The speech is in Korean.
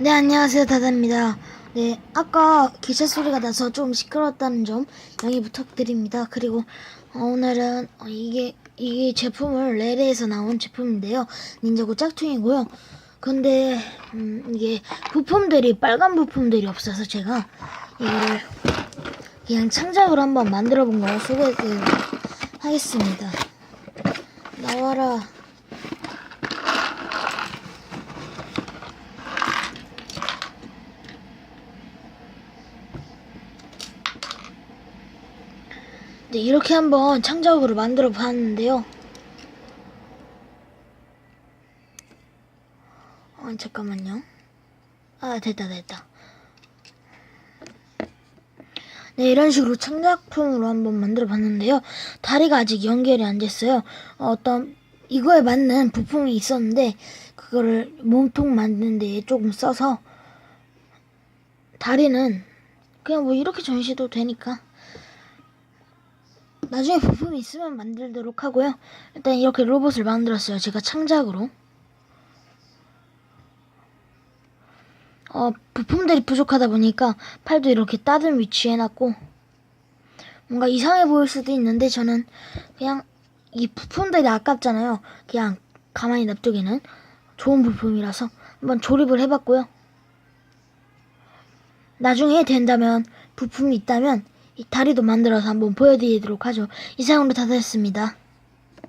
네, 안녕하세요. 다다입니다. 네, 아까 기차 소리가 나서 좀 시끄러웠다는 점 양해 부탁드립니다. 그리고 어, 오늘은 어, 이게 이 제품을 레레에서 나온 제품인데요. 닌자고 짝퉁이고요. 근데 음, 이게 부품들이 빨간 부품들이 없어서 제가 이거를 그냥 창작으로 한번 만들어 본거 소개 하겠습니다. 나와라. 네, 이렇게 한번 창작으로 만들어 봤는데요. 어, 잠깐만요. 아, 됐다, 됐다. 네, 이런 식으로 창작품으로 한번 만들어 봤는데요. 다리가 아직 연결이 안 됐어요. 어, 어떤, 이거에 맞는 부품이 있었는데, 그거를 몸통 만드는 데 조금 써서, 다리는 그냥 뭐 이렇게 전시도 되니까, 나중에 부품이 있으면 만들도록 하고요. 일단 이렇게 로봇을 만들었어요. 제가 창작으로. 어, 부품들이 부족하다 보니까 팔도 이렇게 따뜻한 위치에 놨고 뭔가 이상해 보일 수도 있는데 저는 그냥 이 부품들이 아깝잖아요. 그냥 가만히 놔두기는 좋은 부품이라서 한번 조립을 해봤고요. 나중에 된다면 부품이 있다면 이 다리도 만들어서 한번 보여드리도록 하죠. 이상으로 다 됐습니다.